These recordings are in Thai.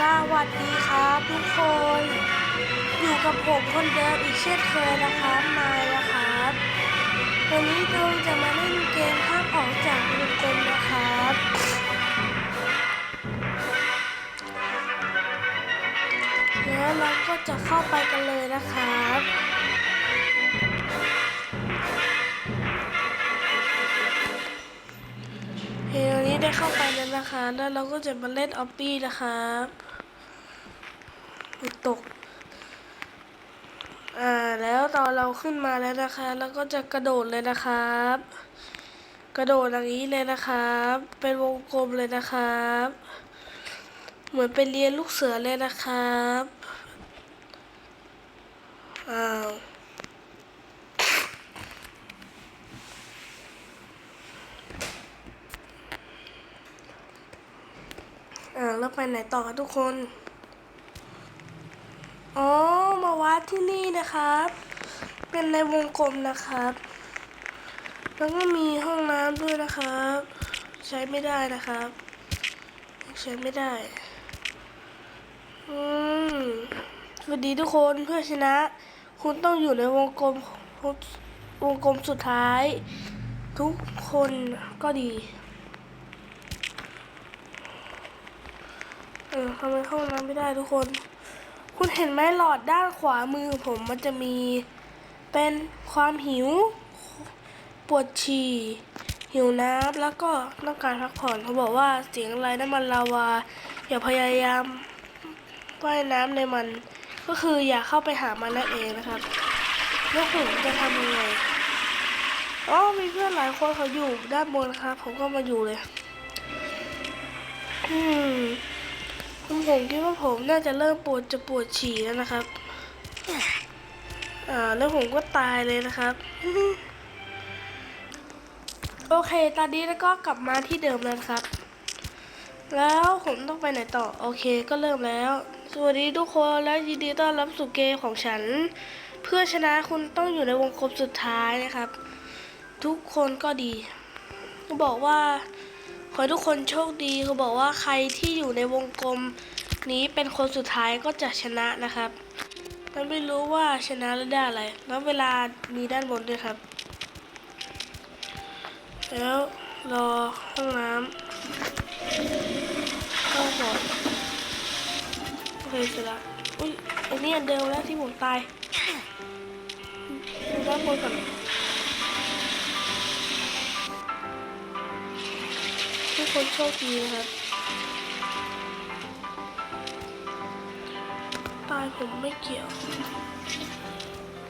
สวัสดีครับทุกคน อยู่กับผมคนเดิมอีกเช่นเคยนะครับมายนะครับวันนี้เราจะมาเล่นเกมภาพออกจากวงกลมนะครับ แล้วเราก็จะเข้าไปกันเลยนะครับเพลงนี้ได้เข้าไปแล้วนะคะ แล้วเราก็จะมาเล่นออปปี้นะครับ ตก อ่า แล้วตอนเราขึ้นมาแล้วนะคะแล้วก็จะกระโดดเลยนะครับ กระโดดอย่างนี้เลยนะครับ เป็นวงกลมเลยนะครับ เหมือนเป็นเรียนลูกเสือเลยนะครับอ้าวอ่าแล้วไปไหนต่อคะทุกคน อ๋อ มาวัดที่นี่นะครับ เป็นในวงกลมนะครับ แล้วก็มีห้องน้ำด้วยนะครับ ใช้ไม่ได้นะครับ ใช้ไม่ได้ อืมสวัสดีทุกคนเพื่อชนะ คุณต้องอยู่ในวงกลมวงกลมสุดท้าย ทุกคนก็ดี เออทำไมเข้าห้องน้ำไม่ได้ทุกคน คุณเห็นไหมหลอดด้านขวามือผมมันจะมี เป็นความหิว ปวดฉี่ หิวน้ำแล้วก็ต้องการพักผ่อนเขาบอกว่าเสียงอะไรน้ำมันลาวา อย่าพยายามว่ายน้ำในมัน ก็คืออย่าเข้าไปหามันนั่นเองนะครับแล้วผมจะทำยังไงอ๋อมีเพื่อนหลายคนเขาอยู่ด้านบนครับ ผมก็มาอยู่เลย อืม ผมคิดว่าผมน่าจะเริ่มปวดจะปวดฉี่แล้วนะครับ อ่า แล้วผมก็ตายเลยนะครับ โอเค ตอนนี้แล้วก็กลับมาที่เดิมแล้วนะครับ แล้วผมต้องไปไหนต่อ โอเค ก็เริ่มแล้ว สวัสดีทุกคนและยินดีต้อนรับสู่เกมของฉัน เพื่อชนะคุณต้องอยู่ในวงกลมสุดท้ายนะครับ ทุกคนก็ดีเขาบอกว่า ขอให้ทุกคนโชคดีเขาบอกว่าใครที่อยู่ในวงกลมนี้เป็นคนสุดท้ายก็จะชนะนะครับแต่ไม่รู้ว่าชนะแล้วได้อะไร แล้วเวลามีด้านบนด้วยครับ แล้วรอห้องน้ำเข้าก่อนโอเคเสร็จละอุ้ยอันนี้อันเดิมแล้วที่ผมตายดูด้านบนก่อน คนโชคดีนะครับ ตายผมไม่เกี่ยว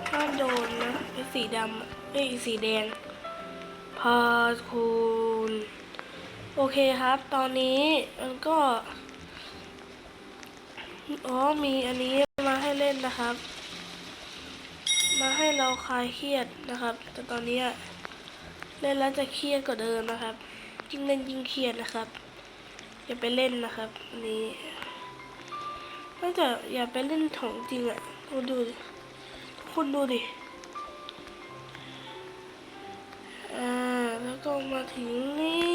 ถ้าโดนนะไอ้สีดำอะเอ้สีแดง พาคูณ โอเคครับ ตอนนี้มันก็ อ๋อ มีอันนี้มาให้เล่นนะครับ มาให้เราคลายเครียดนะครับ แต่ตอนนี้เล่นแล้วจะเครียดกว่าเดิมนะครับ ยิ่งเล่นยิ่งเครียดนะครับ อย่าไปเล่นนะครับอันนี้นอกจากอย่าไปเล่นของจริงอะ่ะคุณดูทุกคุณดูดิอ่าแล้วก็มาถึงนี่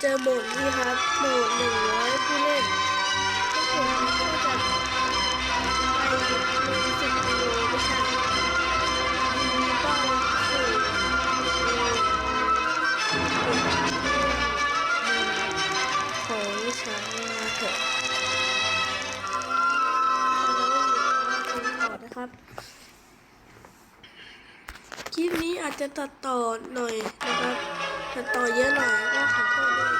เจอโหมดนี่ครับโหมดหนึ่งร้อยผู้เล่นแล้วผมก็จะไปหนึ่งสิบกิโลไม่ใช่มีบ้างสู่ของวิชามาเถอะแล้วก็ต่อนะครับคลิปนี้อาจจะตัดต่อหน่อยนะครับ ตัดต่อเยอะหน่อยก็ขอโทษด้วย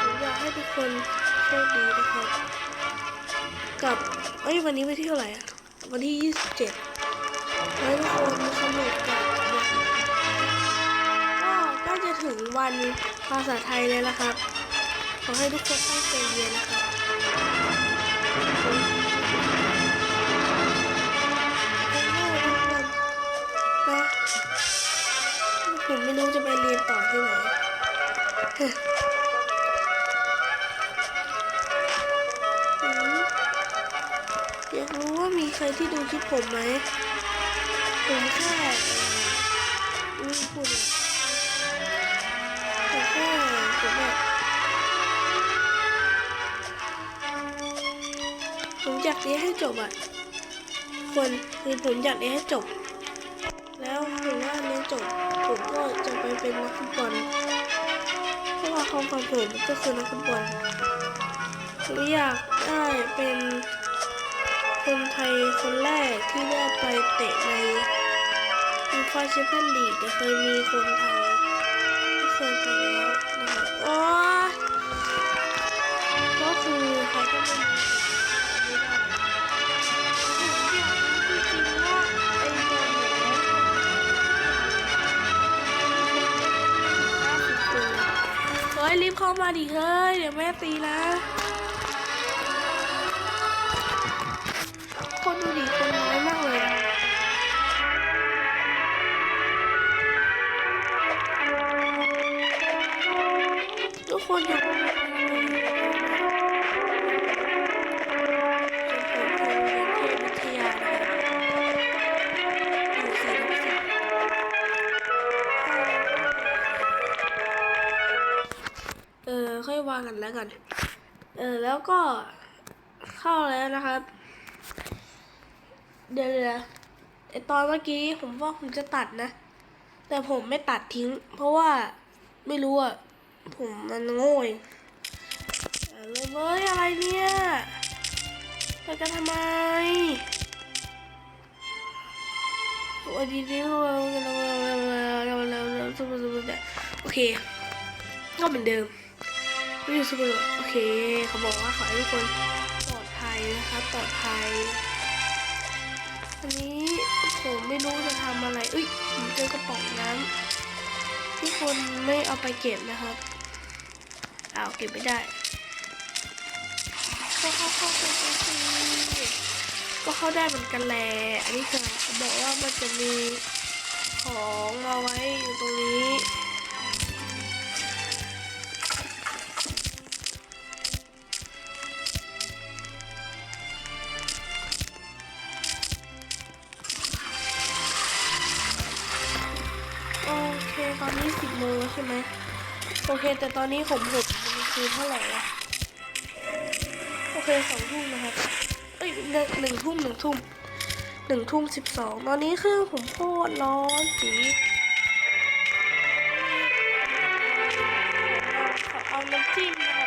ผมอยากให้ทุกคน โชคดีนะครับ กับเอ้ยวันนี้วันที่เท่าไหร่อะวันที่27แล้วทุกคนสนุกกับวันก็ใกล้จะถึงวันภาษาไทยเลยละครับ ขอให้ทุกคนตั้งใจเรียนนะครับผมไม่รู้จะไปเรียนต่อที่ไหน อยากรู้ว่ามีใครที่ดูคลิปผมไหมผมแค่อืมพูดเลยแต่แค่ผมแบบผมอยากเรียนให้จบอะคนคือผมอยากเรียนให้จบ แล้วถึงว่าเรียนจบ ผมก็จะไปเป็นนักฟุตบอลเพราะว่าความฝันผมก็คือนักฟุตบอลผมอยากได้เป็น คนไทยคนแรกที่ได้ไปเตะในยูฟ่าแชมเปี้ยนลีกแต่เคยมีคนไทยที่เคยไปแล้วนะครับโอ้ก็คือเขาก็ไม่มีไม่ได้ผมอยากรู้จริงว่าไอ้บอลเนี่ยห้าสิบตัวเฮ้ยรีบเข้ามาดิเฮ้ย เดี๋ยวแม่ตีนะ แล้วก็เข้าแล้วนะครับ เดี๋ยวเดี๋ยวไอตอนเมื่อกี้ผมว่าผมจะตัดนะ แต่ผมไม่ตัดทิ้ง เพราะว่าไม่รู้อะ ผมมันโง่เองเอาเลยเว้ยอะไรเนี่ยเราจะทำไมวันดีดีโอเค ก็เหมือนเดิม ไม่อยู่สุดโอเค เขาบอกว่าขอให้ทุกคนปลอดภัยนะคะปลอดภัย อันนี้ผมไม่รู้จะทำอะไรเอ้ยผมเจอกระป๋องน้ำที่คนไม่เอาไปเก็บนะครับอ้าวเก็บไม่ได้เข้าเข้าเข้าเข้าเข้าเข้าก็เข้าได้เหมือนกันแหละอันนี้คือบอกว่ามันจะมีของมาไว้อยู่ตรงนี้ แต่ตอนนี้ผมหกมันคือเท่าไหร่ละโอเคสองทุ่มนะครับ เอ้ยหนึ่งทุ่มหนึ่งทุ่มหนึ่งทุ่มสิบสองตอนนี้เครื่องผมโคตรร้อนจีว่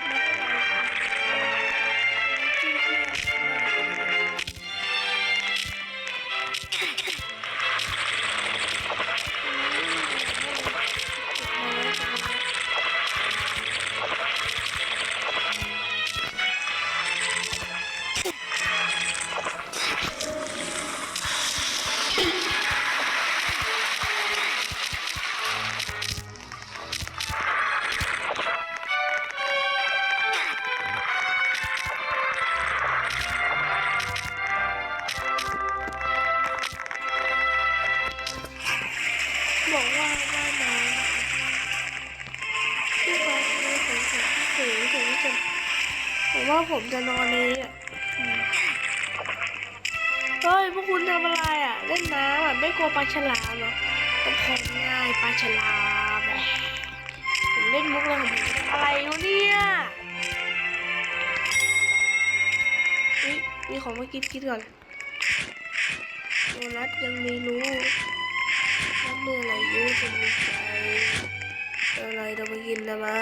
ว่าผมจะนอนนี้อะเฮ้ยพวกคุณทำอะไรอะ เล่นน้ำอะไม่กลัวปลาฉลามเหรอต้องคงง่ายปลาฉลามแหมผมเล่นมุกอะไรองผมอะไรวะเนี่ยนี่มีของมากินกินก่อนโดนัทยังไม่รู้ว่าเมื่อะไรยูจะมีใจอะไรเราไปกินนะมา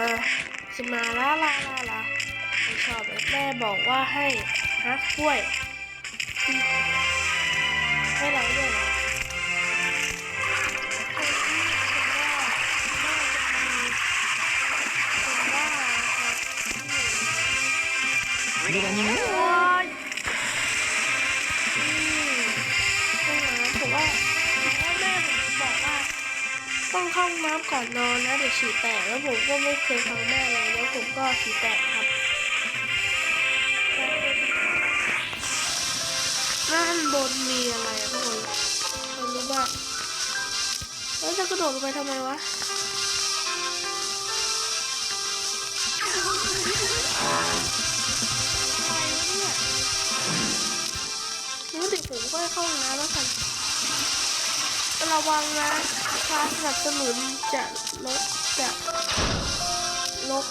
จะมาลาลาลาลา ไม่ชอบเลยแม่บอกว่าให้ฮักกล้วย ให้เราด้วยเหรอโอ้ยอืมห้องน้ำผมว่าผมว่าแม่ผมบอกว่า ต้องเข้าห้องน้ำก่อนนอนนะเดี๋ยวฉี่แตกแล้วผมก็ไม่เคยฟังแม่เลยแล้วผมก็ฉี่แตกครั ด้านบนมีอะไรอะทุกคนรู้บ้างแล้วจะกระโดดลงไปทำไมวะอะไรวะเนี่ยงั้นเดี๋ยวผมก็เข้าห้องน้ำแล้วกันระวังนะการสนับสนุนจะลดจะลบ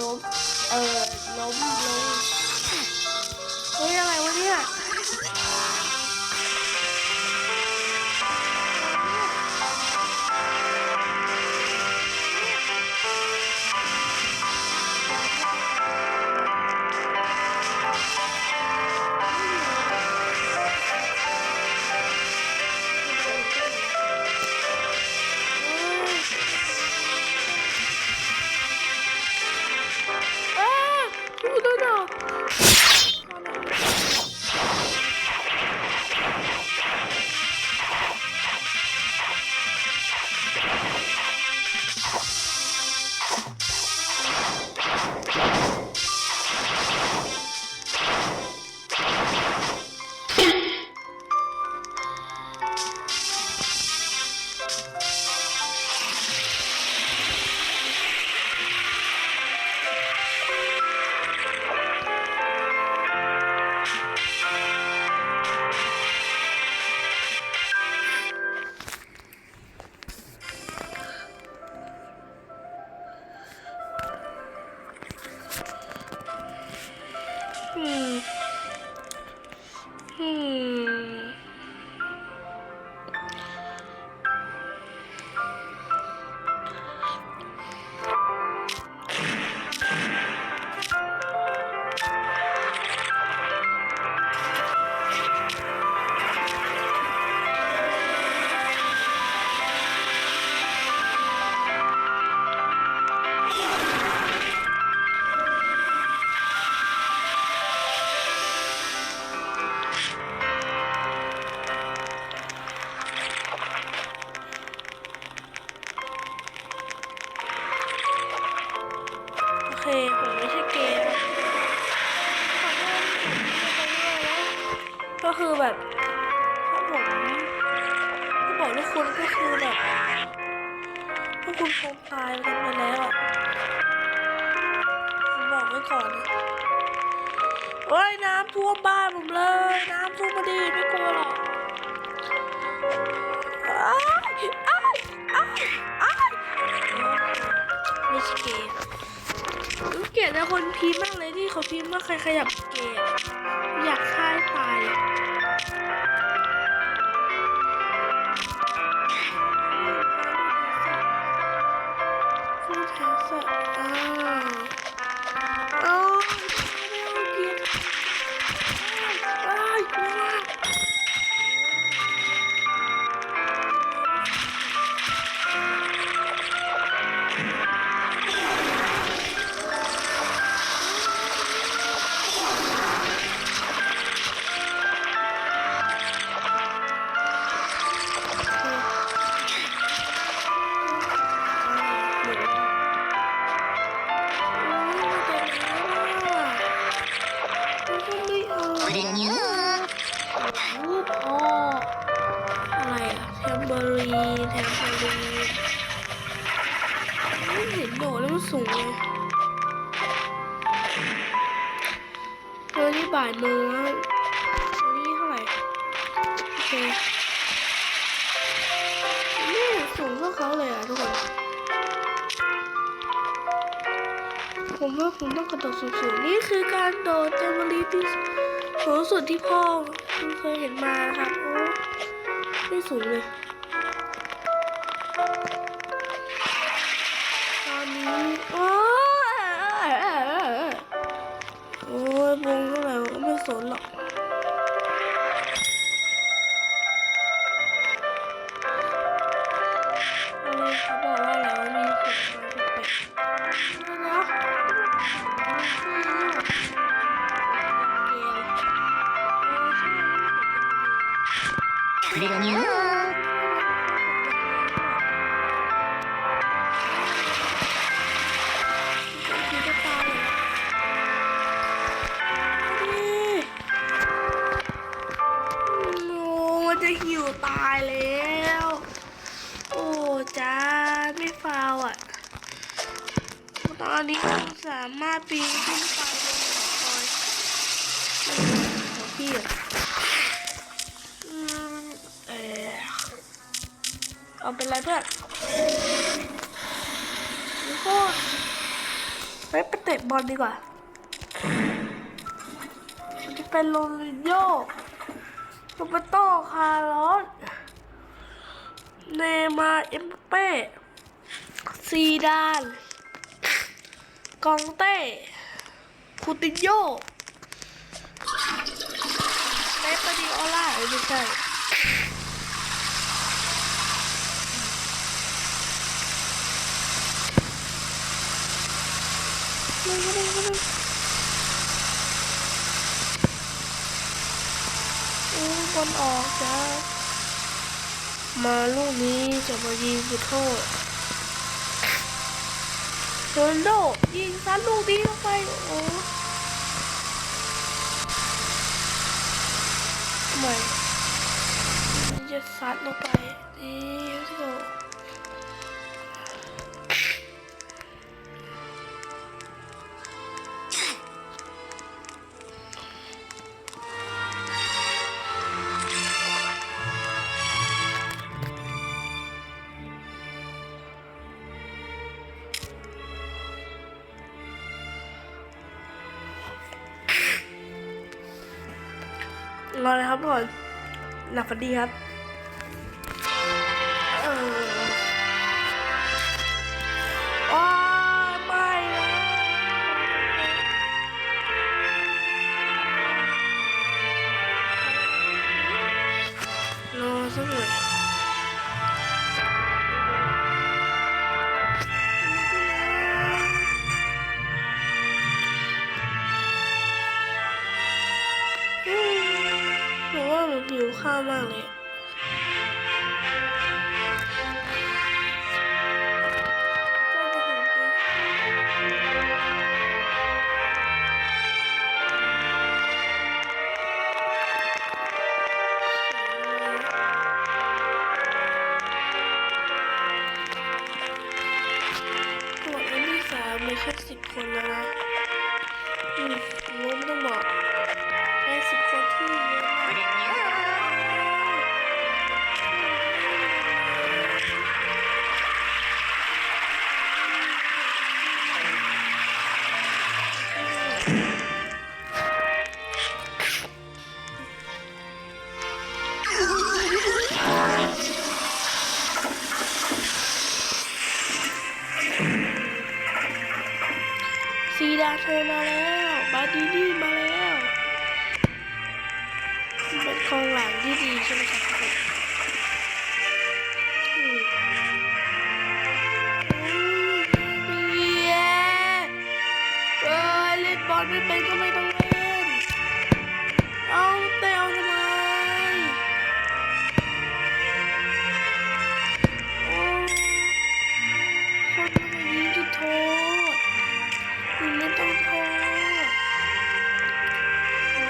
ล้มเออล้มลงเฮ้ยอะไรวะเนี่ย ท่วมบ้านผมเลย น้ำท่วมมาดีไม่กลัวหรอกอ้ายอ้ายอ้ายอ้ายไม่ใช่เกย์รู้เกลียดนะคนพิมพ์มากเลยที่เขาพิมพ์ว่าใครขยับเกลียดอยากฆ่าตายอะฟูดแฮสอะอ้า ผมว่าผมต้องกระโดดสูงๆนี่คือการโดดเจมบลีที่สูงสุดที่พ่อเคยเห็นมานะครับโอ้ไม่สูงเลย เไปไปเตะบอลดีกว่าจะเป็นโรนัลโยโรเบโตคาร์ลอสเนย์มาเอ็มเป้ซีดาน กองเต้ คูตินโยเนปาดิโอล่าไม่ใช่เร็วเร็วเร็วโอ้บอลออกจ้ามาลูกนี้จะมายิงจุดโทษโรนโดยิงซัดลูกนี้เข้าไปโอ้ไมมันจะซัดลงไปนี่ let's go นอนนะครับทุกคนหลับฝันดีครับาเธอมาแล้วบาดีนี่มาแล้วเป็นกองหลังที่ดีใช่ไหมครับทุกคนอืมเย้เอ้ยเล่นบอลไม่เป็นก็ไม่ต้อง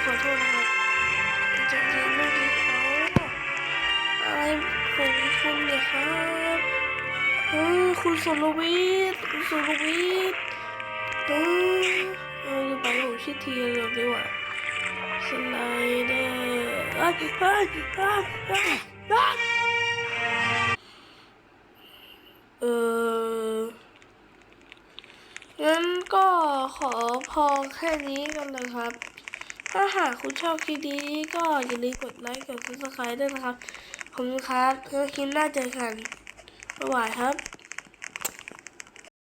ขอโทษนะครับจะยิงลูกนี้เขาอะไรผมคุณเนี่ยครับเออคุณสุรวิทย์คุณสุรวิทย์เออเออไปผมชื่อทีเร็วดีกว่าสไลเดอร์เอ้ยเอ้ยเอ้ยเอ้ยเอ้ยเอองั้นก็ขอพอแค่นี้กันเลยครับ ถ้าหากคุณชอบคลิปนี้ก็อย่าลืมกดไลค์กด subscribe ด้วยนะครับ ขอบคุณครับแล้วคลิปหน้าเจอกันบ๊ายบายครับ